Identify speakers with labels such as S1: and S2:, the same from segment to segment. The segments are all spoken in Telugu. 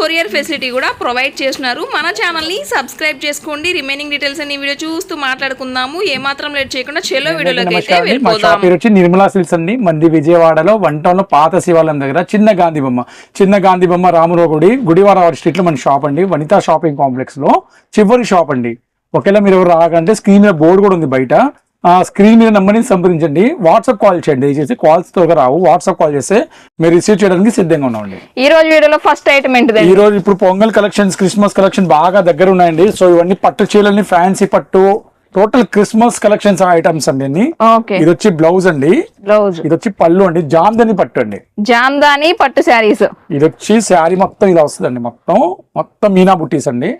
S1: కొరియర్ ఫెసిలిటీ కూడా ప్రొవైడ్ చేస్తున్నారు. మన ఛానల్ని సబ్స్క్రైబ్ చేసుకోండి. రిమైనింగ్ డీటెయిల్స్ అన్ని వీడియో చూస్తూ మాట్లాడుకుందాము. ఏమాత్రం లేట్ చేయకుండా చెలో వీడియోలోకి అయితే వెళ్ళిపోదాం.
S2: పేరు వచ్చి నిర్మలా సిల్క్స్ అండి. మంది విజయవాడలో వన్ టౌన్లో పాత శివాలయం దగ్గర చిన్న గాంధీ బొమ్మ చిన్న గాంధీ బొమ్మ రామురావు గుడి గుడివాడ స్ట్రీట్లో మన షాప్ అండి. వనితా షాపింగ్ కాంప్లెక్స్లో చివరి షాప్ అండి. ఒకవేళ మీరు ఎవరు రాకంటే స్క్రీన్ మీద బోర్డు కూడా ఉంది బయట. స్క్రీన్ మీద నంబర్ని సంప్రదించండి. వాట్సాప్ కాల్ చేయండి. దయచేసి కాల్స్ త్వరగా రావు. వాట్సాప్ కాల్ చేస్తే మీరు రిసీవ్ చేయడానికి సిద్ధంగా ఉన్నామండి.
S1: ఈ రోజు వీడియోలో ఫస్ట్ ఐటమ్ ఏంటిది
S2: ఈ రోజు ఇప్పుడు పొంగల్ కలెక్షన్స్ క్రిస్మస్ కలెక్షన్ బాగా దగ్గర ఉన్నాయండి. సో ఇవన్నీ పట్టు చీరలని ఫ్యాన్సీ పట్టు టోటల్ క్రిస్మస్ కలెక్షన్స్ ఐటమ్స్ అండి ఇది వచ్చి బ్లౌజ్ అండి.
S1: బ్లౌజ్
S2: ఇది వచ్చి పళ్ళు అండి. జామ్దని పట్టు అండి.
S1: జామ్దాని పట్టు శారీస్.
S2: ఇది వచ్చి శారీ మొత్తం ఇలా వస్తుందండి. మొత్తం మొత్తం మీనా బుట్టీస్ అండి.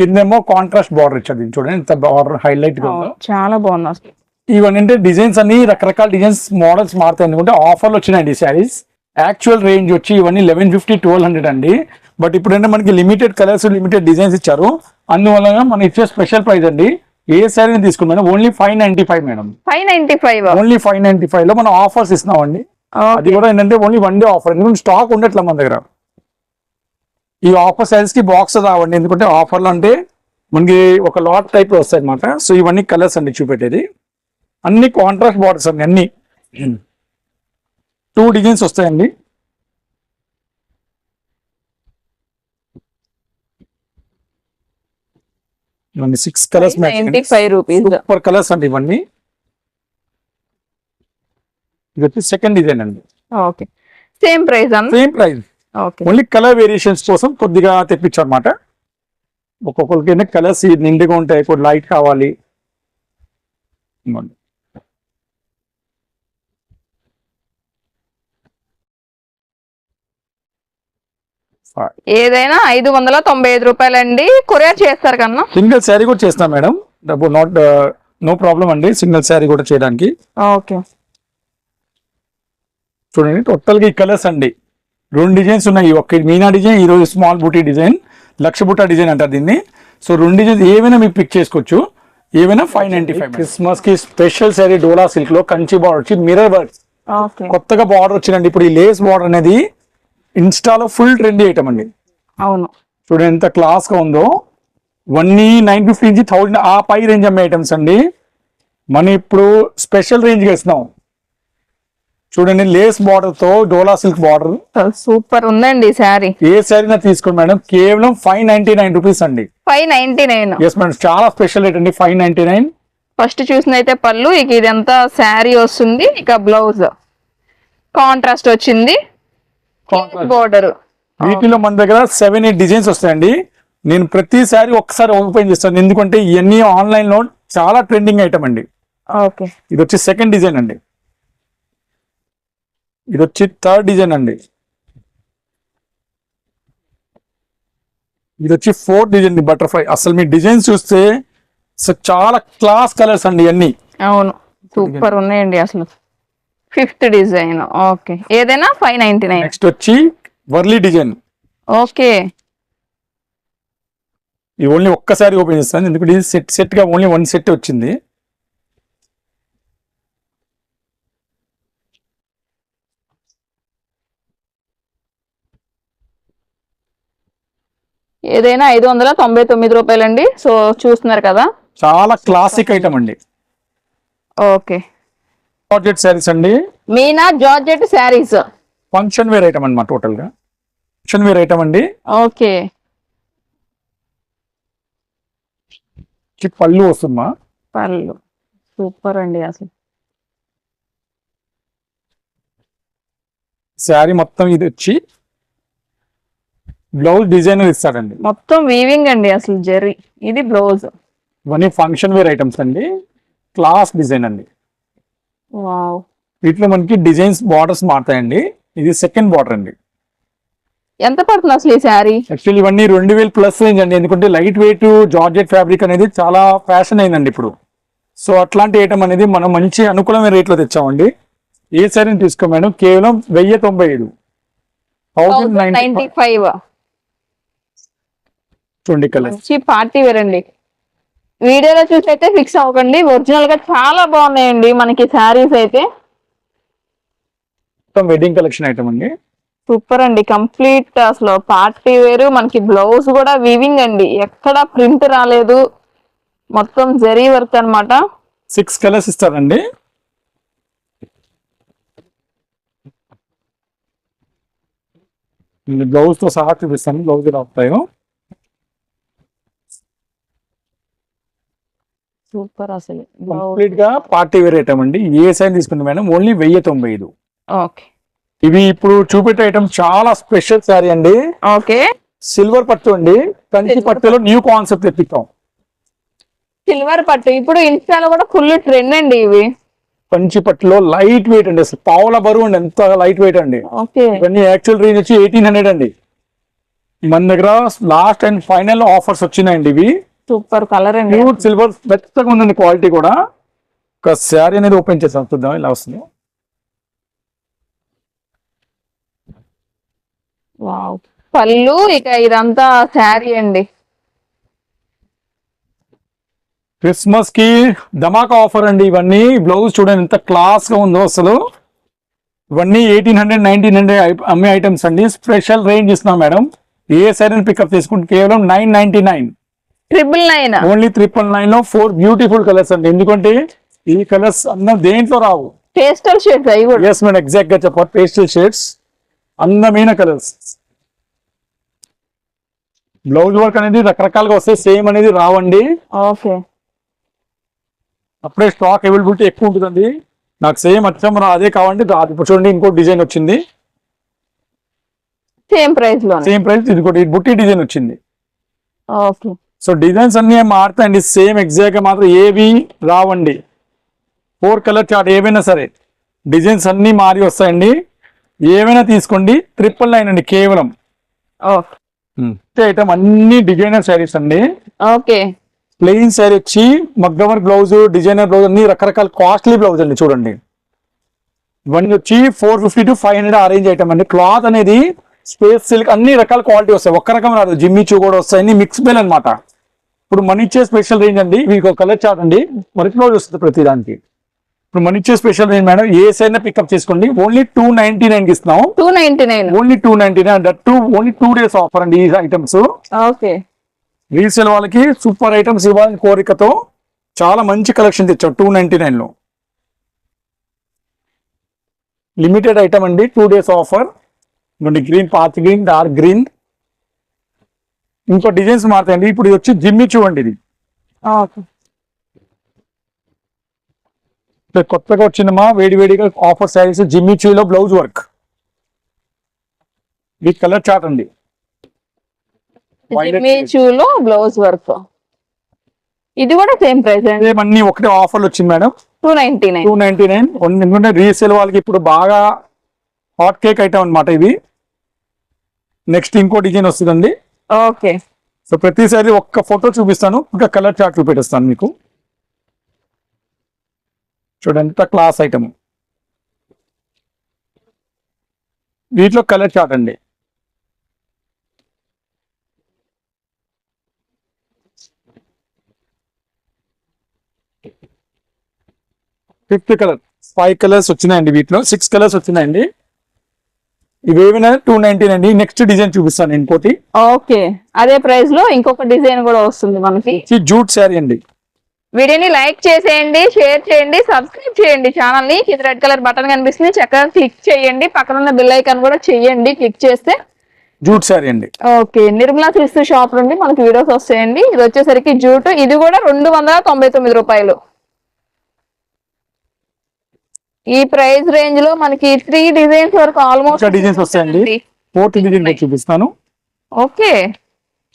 S2: కిందేమో కాంట్రాస్ట్ బార్డర్ ఇచ్చారు. దీన్ని చూడండి ఇంత బార్డర్ హైలైట్గా
S1: చాలా బాగుంది
S2: ఇవన్నీ అంటే డిజైన్స్ అన్ని రకరకాల డిజైన్స్ మోడల్స్ మారుతాయి. ఎందుకంటే ఆఫర్లు వచ్చినాయండి శారీస్ యాక్చువల్ రేంజ్ వచ్చి ఇవన్నీ లెవెన్ ఫిఫ్టీ ట్వెల్వ్ హండ్రెడ్ అండి. బట్ ఇప్పుడు అంటే మనకి లిమిటెడ్ కలర్స్ లిమిటెడ్ డిజైన్స్ ఇచ్చారు. అందువల్ల మనం ఇచ్చే స్పెషల్ ప్రైస్ అండి. ఏ శారీని తీసుకున్నాను only five ninety five madam
S1: five ninety five
S2: only five ninety ఫైవ్లో మనం ఆఫర్స్ ఇస్తున్నామండి. అది కూడా ఏంటంటే ఓన్లీ వన్ డే ఆఫర్ ఎందుకంటే స్టాక్ ఉండట్లే మన దగ్గర. ఈ ఆఫర్ సైజ్కి బాక్స్ రావండి. ఎందుకంటే ఆఫర్లు అంటే మనకి ఒక లాట్ టైప్లో వస్తాయి అనమాట సో ఇవన్నీ కలర్స్ అండి చూపెట్టేది. అన్ని కాంట్రాస్ట్ బార్డర్స్ అండి అన్ని. టూ డిజైన్స్ వస్తాయండి. ఇవన్నీ six colours
S1: five
S2: super colours అండి ఇవన్నీ. ఇది వచ్చి సెకండ్ డిజైన్ అండి
S1: okay same price
S2: same price only colour variations కోసం కొద్దిగా తెప్పించారు అనమాట ఒక్కొక్కరికి కలర్స్ నిండుగా ఉంటాయి. కొన్ని లైట్ కావాలి.
S1: ఏదైనా ఐదు వందల తొంభై ఐదు రూపాయలండి. కొరియర్ చేస్తారు కన్నా.
S2: సింగిల్ శారీ కూడా చేస్తాం మేడం. డబ్బు నాట్ నో ప్రాబ్లం అండి. సింగిల్ శారీ కూడా చేయడానికి.
S1: ఓకే.
S2: చూడండి టోటల్గా ఈ కలర్స్ అండి. రెండు డిజైన్స్ ఉన్నాయి. ఒక మీనా డిజైన్ ఈ రోజు స్మాల్ బూటీ డిజైన్ లక్ష బుట్ట డిజైన్ అంటారు దీన్ని. సో రెండు డిజైన్స్ ఏవైనా మీకు పిక్ చేసుకోవచ్చు. ఏవైనా ఫైవ్ నైన్టీ ఫైవ్ క్రిస్మస్కి స్పెషల్ శారీ డోలా సిల్క్లో కంచి బార్డర్ వచ్చి మిరర్ వర్క్
S1: ఓకే
S2: కొత్తగా బార్డర్ వచ్చిందండి. ఇప్పుడు ఈ లేస్ బార్డర్ అనేది ఇన్స్టాలో ఫుల్ ట్రెండ్ ఐటమ్ అండి.
S1: అవును.
S2: చూడండి ఎంత క్లాస్గా ఉందో. వన్ నైన్ ఫిఫ్టీ నుంచి థౌజండ్ ఆ పై రేంజ్ అమ్మే ఐటమ్స్ అండి. మనం ఇప్పుడు స్పెషల్ రేంజ్గా ఇస్తున్నాం చూడండి లేస్ బార్డర్తో డోలా సిల్క్ బార్డర్
S1: సూపర్ ఉందండి శారీ.
S2: ఏ శారీ తీసుకోండి మేడం. కేవలం ఫైవ్ నైన్టీ నైన్ రూపీస్ అండి.
S1: Five ninety nine
S2: yes madam చాలా స్పెషల్ రేట్ అండి ఫైవ్ నైన్టీ నైన్
S1: ఫస్ట్ చూసినైతే పళ్ళు ఇక ఇదంతా శారీ వస్తుంది ఇక బ్లౌజ్ కాంట్రాస్ట్ వచ్చింది. బోర్డర్
S2: వీటిలో మన దగ్గర సెవెన్ ఎయిట్ డిజైన్స్ వస్తాయండి. నేను ప్రతి శారీ ఒక్కసారి ఓపెన్ చేస్తాను. ఎందుకంటే ఇవన్నీ ఆన్లైన్లో చాలా ట్రెండింగ్ ఐటమ్ అండి.
S1: ఓకే
S2: ఇది వచ్చి సెకండ్ డిజైన్ అండి. ఇది వచ్చి థర్డ్ డిజైన్ అండి. ఇది వచ్చి ఫోర్త్ డిజైన్ బటర్ఫ్లై అసలు మీ డిజైన్స్ చూస్తే చాలా క్లాస్ కలర్స్ అండి ఇవన్నీ
S1: అవును. సూపర్ ఉన్నాయండి అసలు. ఫిఫ్త్ డిజైన్ ఓకే ఏదైనా ఫైవ్ నైన్టీ నైన్
S2: నెక్స్ట్ వచ్చి వర్లీ డిజైన్.
S1: ఓకే
S2: ఇది ఓన్లీ ఒక్కసారి ఓపెన్ చేస్తాను. ఎందుకంటే ఇది సెట్ సెట్గా ఓన్లీ వన్ సెట్ వచ్చింది.
S1: ఏదైనా ఐదు వందల తొంభై తొమ్మిది రూపాయలండి. సో చూస్తున్నారు కదా?
S2: చాలా క్లాసిక్ ఐటమ్ అండి.
S1: ఓకే.
S2: జార్జెట్ శారీస్ అండి.
S1: Meena georgette sarees
S2: function wear item అన్నమాట టోటల్గా ఫంక్షన్ వేర్ ఐటమ్ అండి.
S1: ఓకే.
S2: పళ్ళు వస్తుందా?
S1: పళ్ళు. సూపర్ అండి అసలు.
S2: శారీ మొత్తం ఇది వచ్చి బ్లౌజ్ డిజైనర్ ఇస్తాడండి
S1: మొత్తం వీవింగ్ అండి అసలు జెర్రీ ఇది బ్లౌజ్
S2: ఇవన్నీ ఫంక్షన్ వేర్ ఐటమ్స్ అండి. క్లాస్ డిజైన్ అండి.
S1: వావ్
S2: వీటిలో మనకి డిజైన్స్ బార్డర్స్ మారుతాయండి. ఇది సెకండ్ బార్డర్ అండి.
S1: ఎంత పడుతుంది అసలు ఈ శారీ
S2: యాక్చువల్లీ ఇవన్నీ రెండు వేలు ప్లస్ రేంజ్ అండి. ఎందుకంటే లైట్ వెయిట్ జార్జెట్ ఫ్యాబ్రిక్ అనేది చాలా ఫ్యాషన్ అయిందండి ఇప్పుడు. సో అట్లాంటి ఐటమ్ అనేది మనం మంచి అనుకూలమైన రేట్లో తెచ్చామండి. ఏ శారీని తీసుకో మేడం? కేవలం వెయ్యి తొంభై ఐదు.
S1: నైన్టీ
S2: నైన్టీ
S1: ఫైవ్
S2: కలర్స్
S1: మంచి పార్టీ వేర్ అండి. వీడియోలో చూసి అయితే ఫిక్స్ అవ్వకండి. ఒరిజినల్గా చాలా బాగున్నాయండి మనకి శారీస్ అయితే.
S2: మొత్తం వెడ్డింగ్ కలెక్షన్ ఐటమ్ అండి.
S1: సూపర్ అండి. కంప్లీట్ అసలు పార్టీ వేరు. మనకి బ్లౌజ్ కూడా వీవింగ్ అండి. ఎక్కడ ప్రింట్ రాలేదు. మొత్తం జరీ వర్క్ అన్నమాట.
S2: సిక్స్ కలర్స్ ఇస్తారండి. బ్లౌజ్తో సహా చూపిస్తాను. బ్లౌజ్ వస్తాయో.
S1: సూపర్ అసలు.
S2: కంప్లీట్గా పార్టీ వేర్ ఐటమ్ అండి. ఏ సైజ్ తీసుకుంది మేడం? ఓన్లీ వెయ్యి తొంభై ఐదు.
S1: ఓకే.
S2: ఇవి ఇప్పుడు చూపెట్టే ఐటమ్ చాలా స్పెషల్ శారీ అండి.
S1: ఓకే.
S2: సిల్వర్ పట్టు అండి. కంచి పట్టులో న్యూ కాన్సెప్ట్ తెప్పిస్తాం.
S1: సిల్వర్ పట్టు. ఇప్పుడు ఇన్స్టాలో కూడా ఫుల్ ట్రెండ్ అండి ఇవి.
S2: కంచి పట్టులో లైట్ వెయిట్ అండి. అసలు పావుల బరువు అండి. ఎంత లైట్ వెయిట్ అండి. ఇవన్నీ యాక్చువల్ రేంజ్ వచ్చి ఎయిటీన్ హండ్రెడ్ అండి. మన దగ్గర లాస్ట్ అండ్ ఫైనల్ ఆఫర్స్ వచ్చినాయండి ఇవి.
S1: సూపర్ కలర్ అండి.
S2: ప్యూర్ సిల్వర్ మెత్తగా ఉందండి క్వాలిటీ కూడా. ఒక శారీ అనేది ఓపెన్ చేసాం చూద్దాం ఇలా వస్తుంది.
S1: వావ్. పళ్ళు ఇక ఇదంతా శారీ అండి.
S2: క్రిస్మస్కి ధమాకా ఆఫర్ అండి ఇవన్నీ. బ్లౌజ్ చూడండి ఎంత క్లాస్గా ఉందో అసలు. ఇవన్నీ ఎయిటీన్ హండ్రెడ్ నైన్టీన్ హండ్రెడ్ అమ్మే ఐటమ్స్ అండి. స్పెషల్ రేంజ్ ఇస్తున్నాం మేడం. ఏ సైరన్ పికప్ తీసుకుంటే కేవలం nine ninety nine.
S1: Triple nine
S2: only triple నైన్లో ఫోర్ బ్యూటిఫుల్ కలర్స్ అండి. ఎందుకంటే ఈ కలర్స్ అన్న దేంట్లో రావు?
S1: పేస్టల్ షేడ్స్ అవి కూడా.
S2: ఎస్ మేడం ఎగ్జాక్ట్గా చెప్పాలి. పేస్టల్ షేడ్స్ అందమైన కలర్స్ బ్లౌజ్ వర్క్ అనేది రకరకాలుగా వస్తాయి. సేమ్ అనేది రావండి.
S1: ఓకే
S2: అప్పుడే స్టాక్ అవైలబిలిటీ ఎక్కువ ఉంటుందండి. నాకు సేమ్ అచ్చం అదే రాదు ఇప్పుడు చూడండి ఇంకో డిజైన్ వచ్చింది.
S1: సేమ్ ప్రైస్లో
S2: సేమ్ ప్రైస్ ఇది కూడా బుట్టి డిజైన్ వచ్చింది.
S1: ఓకే
S2: సో డిజైన్స్ అన్ని మారుతాయండి? సేమ్ ఎగ్జాక్ట్గా మాత్రం ఏవి రావండి. ఫోర్ కలర్ చార్ట్ ఏవైనా సరే డిజైన్స్ అన్ని మారి వస్తాయండి. ఏవైనా తీసుకోండి. ట్రిపుల్ నైన్ అండి కేవలం. ఐటమ్ అన్ని డిజైనర్ శారీస్ అండి.
S1: ఓకే.
S2: ప్లెయిన్ శారీ వచ్చి మగ్గవర్ బ్లౌజ్ డిజైనర్ బ్లౌజ్ అన్ని రకరకాల కాస్ట్లీ బ్లౌజ్ అండి చూడండి. ఇవన్నీ వచ్చి four fifty to five hundred range item అండి. క్లాత్ అనేది స్పేస్ సిల్క్ అన్ని రకాల క్వాలిటీ వస్తాయి. ఒక్క రకం రాదు. జిమ్మి చూ కూడా వస్తాయి. అన్ని మిక్స్ బెల్ అనమాట ఇప్పుడు మన ఇచ్చే స్పెషల్ రేంజ్ అండి మీకు ఒక కలర్ చార్ట్ అండి. బ్లౌజ్ వస్తుంది ప్రతి దానికి. ఇప్పుడు మన ఇచ్చే స్పెషల్ రేంజ్ మేడం ఏ సైజ్ పికప్ చేసుకోండి. ఓన్లీ టూ నైన్టీ నైన్కి ఇస్తున్నాం.
S1: Two ninety nine
S2: only two ninety nine that two only two days offer అండి ఈ ఐటమ్స్
S1: ఓకే
S2: రీసేల్ వాళ్ళకి సూపర్ ఐటమ్స్ ఇవ్వాలని కోరికతో చాలా మంచి కలెక్షన్ తెచ్చాం టూ నైన్టీ నైన్లో లిమిటెడ్ ఐటమ్ అండి two days offer green path green dark green ఇంకో డిజైన్స్ మారుతాయండి. ఇప్పుడు ఇది వచ్చి జిమ్మి చూడండి ఇది. కొత్తగా వచ్చిందమ్మా. వేడి వేడిగా ఆఫర్ శారీస్ జిమ్మి చూలో బ్లౌజ్ వర్క్. ఇది కలర్ చార్ట్ అండి.
S1: Blouse work. ఇది కూడా సేమ్ ప్రైస్ అండి.
S2: ఇదే అన్ని ఒకటే ఆఫర్లు వచ్చింది madam.
S1: Two ninety nine.
S2: Two ninety nine. ఎందుకంటే రీసేల్ వాళ్ళకి ఇప్పుడు బాగా హాట్ కేక్ ఐటమ్ అనమాట ఇవి. నెక్స్ట్ ఇంకో డిజైన్ వస్తుందండి.
S1: ఓకే.
S2: సో ప్రతిసారి ఒక్క ఫోటో చూపిస్తాను ఇంకా కలర్ చార్ట్లు పెట్టేస్తాను మీకు. చూడండి ఎంత క్లాస్ ఐటమ్. వీటిలో కలర్ చార్ట్ అండి. Fifth colour. ఫైవ్ కలర్స్ వచ్చినాయండి వీటిలో సిక్స్ కలర్స్ వచ్చినాయండి. ఇవేమైనా టూ నైన్టీన్ అండి. నెక్స్ట్ డిజైన్ చూపిస్తాను ఇంకోటి
S1: ఓకే. అదే ప్రైస్లో ఇంకొక డిజైన్ కూడా వస్తుంది మనకి.
S2: జూట్ శారీ అండి.
S1: వీడియోని లైక్ చేసేయండి షేర్ చేయండి సబ్స్క్రైబ్ చేయండి ఛానల్ని కింద రెడ్ కలర్ బటన్ కనిపిస్తుంది. చక్కగా క్లిక్ చేయండి. పక్కన ఉన్న బెల్ ఐకాన్ కూడా చేయండి. క్లిక్ చేస్తే
S2: జూట్ శారీ అండి.
S1: ఓకే. నిర్మలా సిల్క్స్ షాప్ నుండి మనకి వీడియోస్ వస్తాయండి. ఇది వచ్చేసరికి జూట్. ఇది కూడా రెండు వందల తొంభై తొమ్మిది రూపాయలు. ఈ ప్రైస్ రేంజ్లో మనకి త్రీ డిజైన్స్ వరకు ఆల్మోస్ట్
S2: డిజైన్స్ వస్తాయండి. ఫోర్త్ డిజైన్ చూపిస్తాను.
S1: ఓకే.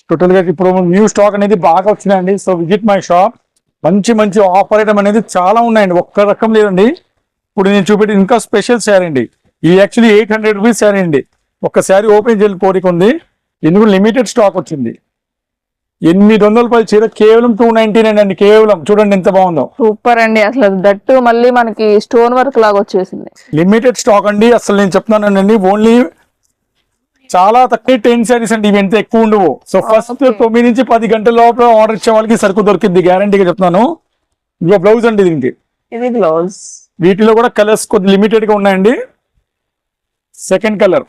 S2: టోటల్గా ఇప్పుడు న్యూ స్టాక్ అనేది బాగా వచ్చినాయండి. సో విజిట్ మై షాప్ మంచి మంచి ఆఫర్ ఐటమ్ అనేది చాలా ఉన్నాయండి. ఒక్క రకం లేదండి. ఇప్పుడు నేను చూపెట్టి ఇంకా స్పెషల్ శారీ అండి. ఇది actually eight hundred rupees sari అండి. ఒక శారీ ఓపెన్ చేయాలి కోరిక ఉంది. ఎందుకు లిమిటెడ్ స్టాక్ వచ్చింది? ఎనిమిది వందల రూపాయల చీర కేవలం టూ నైన్టీ నైన్ అండి కేవలం. చూడండి ఎంత బాగుందో.
S1: సూపర్ అండి అసలు దట్టు మళ్ళీ మనకి స్టోన్ వర్క్ లాగా వచ్చేసింది.
S2: లిమిటెడ్ స్టాక్ అండి అసలు నేను చెప్తున్నానండి ఓన్లీ చాలా తక్కువ టెన్ శారీస్ అండి ఇవి ఎంత ఎక్కువ ఉండవు. So first. తొమ్మిది నుంచి పది గంటల లోపల ఆర్డర్ ఇచ్చే వాళ్ళకి సరుకు దొరికింది గ్యారంటీగా చెప్తున్నాను. ఇదిగో బ్లౌజ్ అండి దీనికి.
S1: ఇది బ్లౌజ్
S2: వీటిలో కూడా కలర్స్ కొద్ది లిమిటెడ్గా ఉన్నాయండి. సెకండ్ కలర్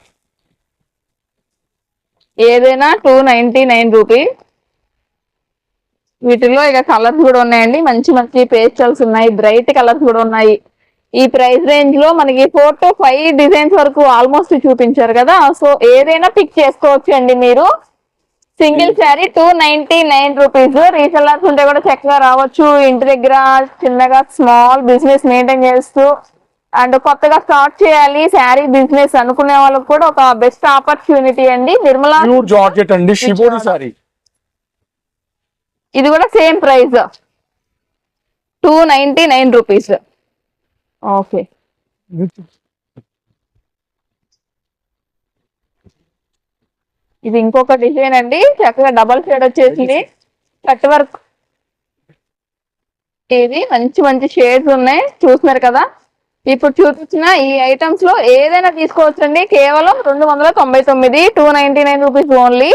S1: ఏదైనా టూ నైన్టీ నైన్ రూపీ వీటిలో ఇక కలర్స్ కూడా ఉన్నాయండి. మంచి మంచి పేస్టల్స్ ఉన్నాయి. బ్రైట్ కలర్స్ కూడా ఉన్నాయి. ఈ ప్రైస్ రేంజ్లో మనకి ఫోర్ టు ఫైవ్ డిజైన్స్ వరకు ఆల్మోస్ట్ చూపించారు కదా. సో ఏదైనా పిక్ చేసుకోవచ్చు అండి మీరు. Single sari two ninety nine rupees. Resellers ఉంటే కూడా చక్కగా రావచ్చు. ఇంటి దగ్గర చిన్నగా స్మాల్ బిజినెస్ మెయింటైన్ చేస్తూ అండ్ కొత్తగా స్టార్ట్ చేయాలి శారీ బిజినెస్ అనుకునే వాళ్ళకి కూడా ఒక బెస్ట్ ఆపర్చునిటీ అండి. నిర్మలా
S2: జార్జెట్ అండి.
S1: ఇది కూడా same price. Two ninety nine rupees okay ఇది ఇంకొక డిజైన్ అండి. చక్కగా డబల్ షేడ్ వచ్చేసింది. కట్ వర్క్ ఇది మంచి మంచి షేడ్స్ ఉన్నాయి. చూస్తున్నారు కదా? ఇప్పుడు చూపించిన ఈ ఐటమ్స్లో ఏదైనా తీసుకోవచ్చండి. కేవలం రెండు వందల తొంభై తొమ్మిది two ninety nine rupees only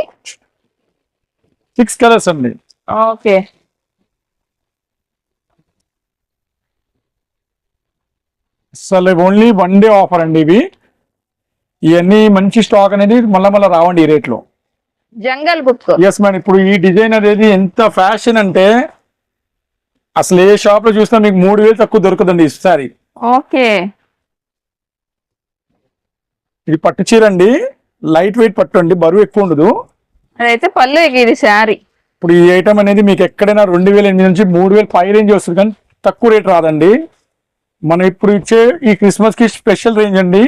S2: six colours అండి.
S1: ఓకే.
S2: అసలు ఓన్లీ వన్ డే ఆఫర్ అండి ఇవి. ఇవన్నీ మంచి స్టాక్ అనేది మళ్ళా మళ్ళీ రావండి ఈ రేట్లో.
S1: జంగల్ బుక్
S2: ఎస్ మేడం ఇప్పుడు ఈ డిజైన్ అనేది ఎంత ఫ్యాషన్ అంటే అసలు ఏ షాప్లో చూసినా మీకు మూడు వేలు తక్కువ దొరకదండి ఈ సారీ
S1: ఓకే.
S2: ఇది పట్టు చీర అండి. లైట్ వెయిట్ పట్టు అండి. బరువు ఎక్కువ ఉండదు.
S1: అదైతే పళ్ళు ఇది శారీ
S2: ఇప్పుడు ఈ ఐటమ్ అనేది మీకు ఎక్కడైనా రెండు వేల ఎనిమిది నుంచి మూడు వేలు పై రేంజ్ వస్తుంది కానీ తక్కువ రేట్ రాదండి. మనం ఇప్పుడు ఇచ్చే ఈ క్రిస్మస్కి స్పెషల్ రేంజ్ అండి.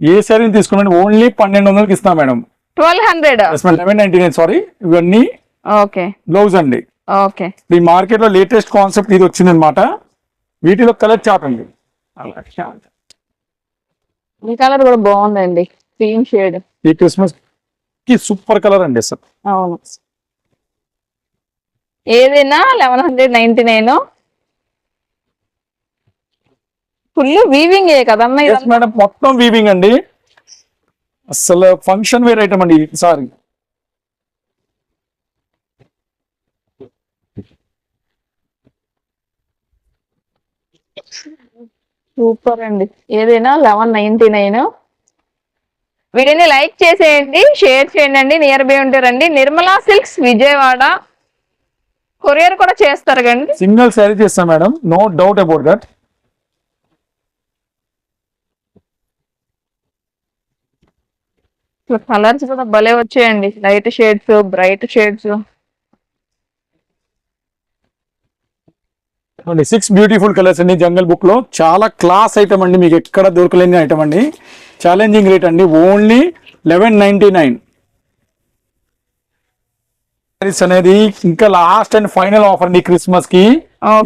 S2: ఏ శారీని తీసుకున్నాం ఓన్లీ పన్నెండు వందలకి ఇస్తాం madam.
S1: Twelve hundred.
S2: Eleven ninety nine sari ఇవన్నీ
S1: ఓకే.
S2: బ్లౌజ్ అండి.
S1: ఓకే.
S2: ఈ మార్కెట్లో లేటెస్ట్ కాన్సెప్ట్ ఇది వచ్చింది అనమాట వీటిలో కలర్ చాట్ అండి
S1: ఈ కలర్ కూడా బాగుందండి. క్రీమ్ షేడ్
S2: ఈ క్రిస్మస్కి సూపర్ కలర్ అండి అసలు.
S1: అవును. ఏదైనా eleven hundred ninety nine full weaving కదమ్మా?
S2: మేడం మొత్తం వీవింగ్ అండి. అసలు ఫంక్షన్ వేర్ ఐటమ్ అండి సారీ
S1: సూపర్ అండి. ఏదైనా లెవెన్ నైన్టీ నైన్ వీడియోని లైక్ చేసేయండి షేర్ చేయండి నియర్ బై ఉంటారండి. నిర్మలా సిల్క్స్ విజయవాడ. కొరియర్ కూడా చేస్తారు కండి
S2: సింగిల్ శారీ చేస్తాం madam. No doubt about that
S1: colours కూడా భలే వచ్చాయండి. Light shades bright shades
S2: six beautiful colours అండి జంగల్ బుక్లో. చాలా క్లాస్ ఐటమ్ అండి మీకు ఎక్కడ దొరకలేని ఐటమ్ అండి. ఛాలెంజింగ్ రేట్ అండి. ఓన్లీ లెవెన్ నైన్టీ నైన్ అనేది ఇంకా లాస్ట్ అండ్ ఫైనల్ ఆఫర్ అండి
S1: క్రిస్మస్కి.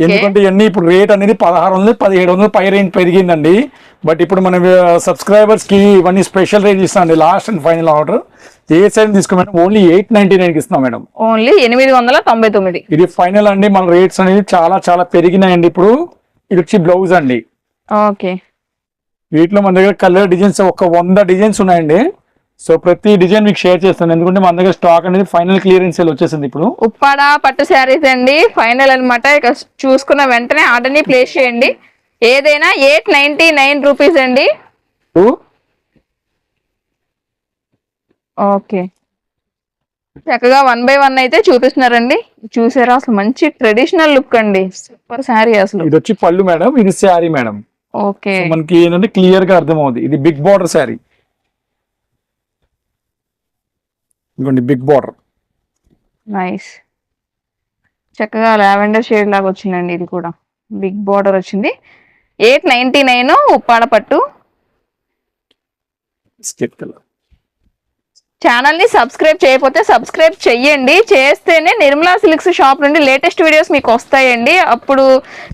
S2: ఎందుకంటే ఇవన్నీ ఇప్పుడు రేట్ అనేది పదహారు వందలు పదిహేడు వందలు పై రేంజ్ పెరిగిందండి. బట్ ఇప్పుడు మన సబ్స్క్రైబర్స్కి ఇవన్నీ స్పెషల్ రేంజ్ ఇస్తాం అండి లాస్ట్ అండ్ ఫైనల్ ఆర్డర్ ఏ సైడ్ తీసుకోమేడం ఓన్లీ ఎయిట్ నైన్టీ నైన్కి ఇస్తున్నాం మేడం.
S1: ఓన్లీ ఎనిమిది వందల తొంభై తొమ్మిది.
S2: ఇది ఫైనల్ అండి మన రేట్స్ అనేది చాలా చాలా పెరిగినాయండి ఇప్పుడు. ఇది వచ్చి బ్లౌజ్ అండి.
S1: ఓకే
S2: వీటిలో మన దగ్గర కలర్ డిజైన్స్ ఒక వంద డిజైన్స్ ఉన్నాయండి. సో ప్రతి డిజైన్ మీకు షేర్ చేస్తాను. ఎందుకంటే మన దగ్గర స్టాక్ అనేది ఫైనల్ క్లియరెన్స్ సేల్ వచ్చేసింది ఇప్పుడు.
S1: ఉప్పాడ పట్టు శారీస్ అండి. ఫైనల్ అన్నమాట. ఇక చూసుకున్న వెంటనే ఆర్డర్ని ప్లేస్ చేయండి. ఏదైనా ఎయిట్ నైన్టీ నైన్ రూపీస్ అండి. ఓకే. చక్కగా వన్ బై వన్ అయితే చూపిస్తున్నారండి. చూసారా? అసలు మంచి ట్రెడిషనల్ లుక్ అండి. సూపర్ శారీ అసలు.
S2: ఇది వచ్చి పళ్ళు మేడం ఇది శారీ మేడం
S1: ఓకే.
S2: మనకి ఏంటంటే క్లియర్గా అర్థమవుతుంది ఇది బిగ్ బార్డర్ శారీ ఇదిగోండి బిగ్ బార్డర్.
S1: నైస్. చక్కగా లావెండర్ షేడ్ లాగా వచ్చిందండి ఇది కూడా. బిగ్ బార్డర్ వచ్చింది. ఎయిట్ నైన్టీ నైన్ ఉప్పాడ పట్టు.
S2: స్కెట్ కలర్.
S1: ఛానల్ని సబ్స్క్రైబ్ చేయకపోతే సబ్స్క్రైబ్ చెయ్యండి. చేస్తేనే నిర్మలా సిల్క్స్ షాప్ నుండి లేటెస్ట్ వీడియోస్ మీకు వస్తాయండి. అప్పుడు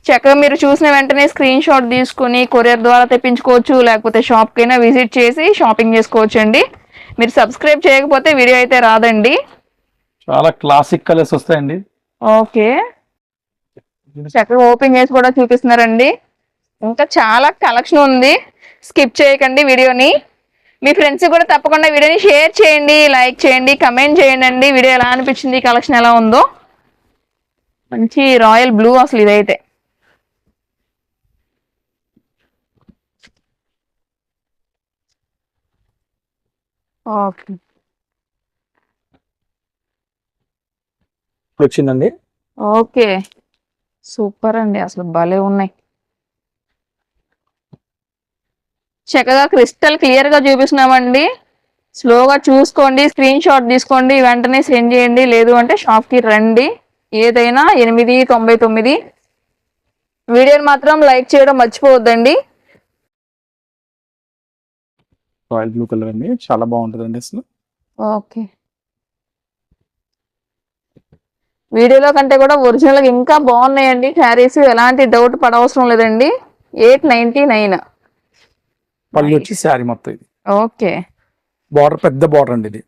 S1: చక్కగా మీరు చూసిన వెంటనే స్క్రీన్ షాట్ తీసుకుని కొరియర్ ద్వారా తెప్పించుకోవచ్చు లేకపోతే షాప్కి అయినా విజిట్ చేసి షాపింగ్ చేసుకోవచ్చు అండి మీరు సబ్స్క్రైబ్ చేయకపోతే వీడియో అయితే రాదండి.
S2: చాలా క్లాసిక్ కలర్స్ వస్తాయండి.
S1: ఓకే. చక్కగా ఓపెన్ చేసి కూడా చూపిస్తున్నారండి. ఇంకా చాలా కలెక్షన్ ఉంది. స్కిప్ చేయకండి వీడియోని. మీ ఫ్రెండ్స్ కూడా తప్పకుండా వీడియోని షేర్ చేయండి లైక్ చేయండి కమెంట్ చేయండి అండి వీడియో ఎలా అనిపించింది కలెక్షన్ ఎలా ఉందో. మంచి రాయల్ బ్లూ అసలు ఇదైతే. ఓకే.
S2: వచ్చిందండి?
S1: ఓకే. సూపర్ అండి. అసలు భలే ఉన్నాయి. చక్కగా క్రిస్టల్ క్లియర్గా చూపిస్తున్నామండి. స్లోగా చూసుకోండి స్క్రీన్ షాట్ తీసుకోండి వెంటనే సెండ్ చేయండి. లేదు అంటే షాప్కి రండి. ఏదైనా ఎనిమిది తొంభై తొమ్మిది. వీడియోని మాత్రం లైక్ చేయడం మర్చిపోవద్దండి.
S2: రాయల్ బ్లూ కలర్ అండి. చాలా బాగుంటుందండి అసలు.
S1: ఓకే. వీడియోలో కంటే కూడా ఒరిజినల్ ఇంకా బాగున్నాయండి. శారీస్ ఎలాంటి డౌట్ పడవసరం లేదండి. Eight ninety nine.
S2: పళ్ళు వచ్చి శారీ మొత్తం ఇది.
S1: ఓకే.
S2: బార్డర్ పెద్ద బార్డర్ అండి ఇది.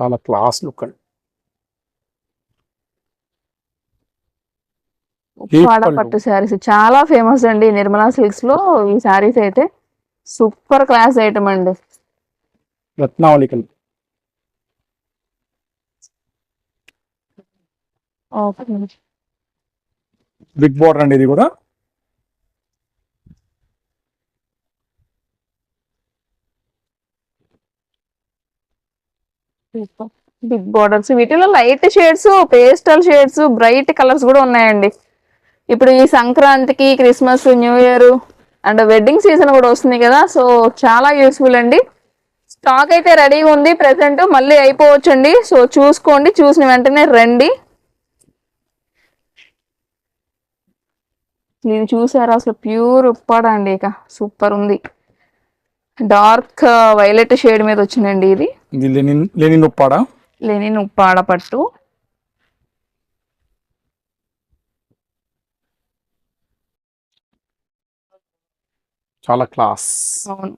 S2: చాలా క్లాస్ లుక్ అండి.
S1: ఉప్పాడ. పట్టు శారీస్. చాలా ఫేమస్ అండి నిర్మలా సిల్క్స్లో ఈ శారీస్ అయితే. సూపర్ క్లాస్ ఐటమ్ అండి.
S2: రత్నావళి కలర్
S1: ఓకే.
S2: బిగ్ బార్డర్ అండి ఇది కూడా.
S1: బిగ్ బార్డర్స్ వీటిలో light shades pastel shades bright colours కూడా ఉన్నాయండి. ఇప్పుడు ఈ సంక్రాంతికి Christmas new year and wedding season కూడా వస్తుంది కదా సో చాలా యూస్ఫుల్ అండి. స్టాక్ అయితే రెడీగా ఉంది ప్రెసెంట్ మళ్ళీ అయిపోవచ్చండి. సో చూసుకోండి చూసిన వెంటనే రండి. ఇది చూసారా అసలు ప్యూర్ ఉప్పాడ అండి ఇక. సూపర్ ఉంది. డార్క్ వైలెట్ షేడ్ మీద వచ్చిందండి ఇది.
S2: ఇది linen linen Uppada?
S1: Linen Uppada పట్టు.
S2: చాలా క్లాస్.
S1: అవును.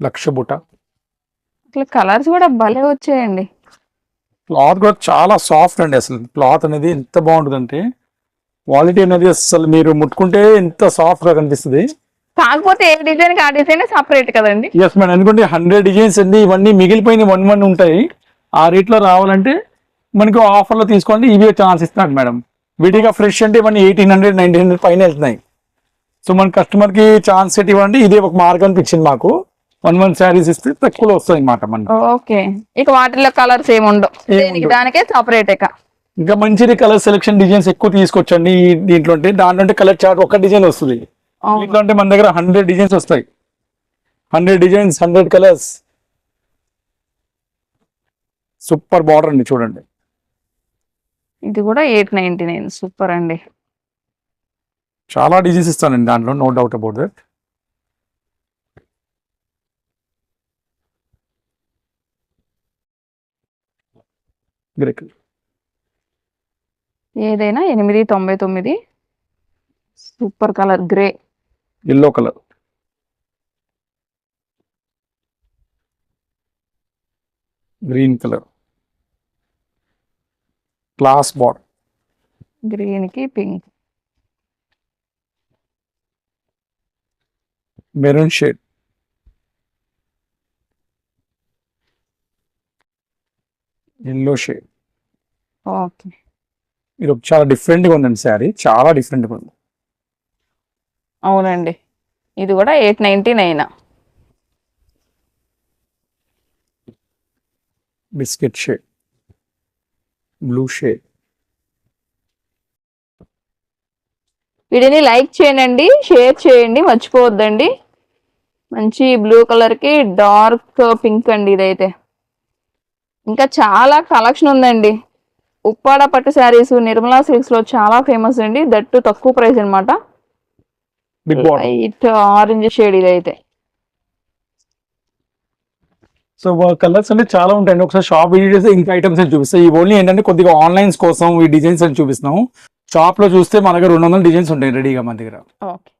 S2: లక్ష బుట
S1: అట్లా కలర్స్ కూడా భలే వచ్చాయండి.
S2: క్లాత్ కూడా చాలా సాఫ్ట్ అండి అసలు. క్లాత్ అనేది ఎంత బాగుంటుందంటే క్వాలిటీ అనేది అసలు మీరు ముట్టుకుంటే ఎంత సాఫ్ట్గా కనిపిస్తుంది.
S1: కాకపోతే ఏ డిజైన్ ఆ డిజైన్ సపరేట్ కదండి?
S2: ఎస్ మేడం ఎందుకంటే హండ్రెడ్ డిజైన్స్ అండి ఇవన్నీ మిగిలిపోయిన వన్ వన్ ఉంటాయి. ఆ రేట్లో రావాలంటే మనకు ఆఫర్లో తీసుకోండి ఇవే ఛాన్స్ ఇస్తున్నాడు మేడం. విడిగా ఫ్రెష్ అంటే ఇవన్నీ ఎయిటీన్ హండ్రెడ్ నైన్టీన్ హండ్రెడ్ పైన వెళ్తున్నాయి. సో మన కస్టమర్కి ఛాన్స్ ఎట్టి ఇవ్వండి. ఇదే ఒక మార్గం అనిపించింది మాకు. వన్ వన్ శారీస్ ఇస్తే తక్కువలో వస్తాయి అన్నమాట మనకి.
S1: ఓకే. ఇక వాటిలో కలర్స్ ఏమి ఉండవు. దేనికి సపరేట్ ఇక.
S2: ఇంకా మంచి కలర్ సెలెక్షన్ డిజైన్స్ ఎక్కువ తీసుకొచ్చండి దీంట్లో అంటే. దాంట్లో కలర్ చార్ట్ ఒక డిజైన్ వస్తుంది. దీంట్లో అంటే మన దగ్గర హండ్రెడ్ డిజైన్స్ వస్తాయి. Hundred designs hundred colours super border అండి చూడండి.
S1: ఇది కూడా ఎయిట్ నైన్టీ నైన్ సూపర్ అండి.
S2: చాలా డిజైన్స్ ఇస్తానండి దాంట్లో నో డౌట్ అబౌట్ దట్
S1: ఏదైనా ఎనిమిది తొంభై తొమ్మిది. Super colour grey
S2: yellow colour green colour class border
S1: గ్రీన్కి pink
S2: maroon shade yellow shade
S1: okay
S2: ఇది ఒక చాలా డిఫరెంట్గా ఉందండి శారీ. చాలా డిఫరెంట్గా ఉంది.
S1: అవునండి. ఇది కూడా eight ninety nine.
S2: Biscuit shade blue shade
S1: వీడియోని లైక్ చేయండి షేర్ చేయండి మర్చిపోవద్దండి. మంచి బ్లూ కలర్కి డార్క్ పింక్ అండి ఇదైతే. ఇంకా చాలా కలెక్షన్ ఉందండి. ఉప్పాడ పట్టు శారీస్ నిర్మలా సిల్క్స్లో చాలా ఫేమస్ అండి. దట్టు తక్కువ ప్రైస్ అన్నమాట.
S2: బిగ్
S1: లైట్ ఆరెంజ్ షేడ్ ఇదైతే
S2: సో కలర్స్ అంటే చాలా ఉంటాయండి. ఒకసారి షాప్ విజిట్ చేస్తే ఇంకా ఐటమ్స్ అని చూపిస్తాయి ఈ ఓన్లీ ఏంటంటే కొద్దిగా ఆన్లైన్స్ కోసం ఈ డిజైన్స్ అని చూపిస్తున్నాము షాప్లో చూస్తే మన దగ్గర రెండు వందల డిజైన్స్ ఉంటాయి రెడీగా మన దగ్గర.
S1: ఓకే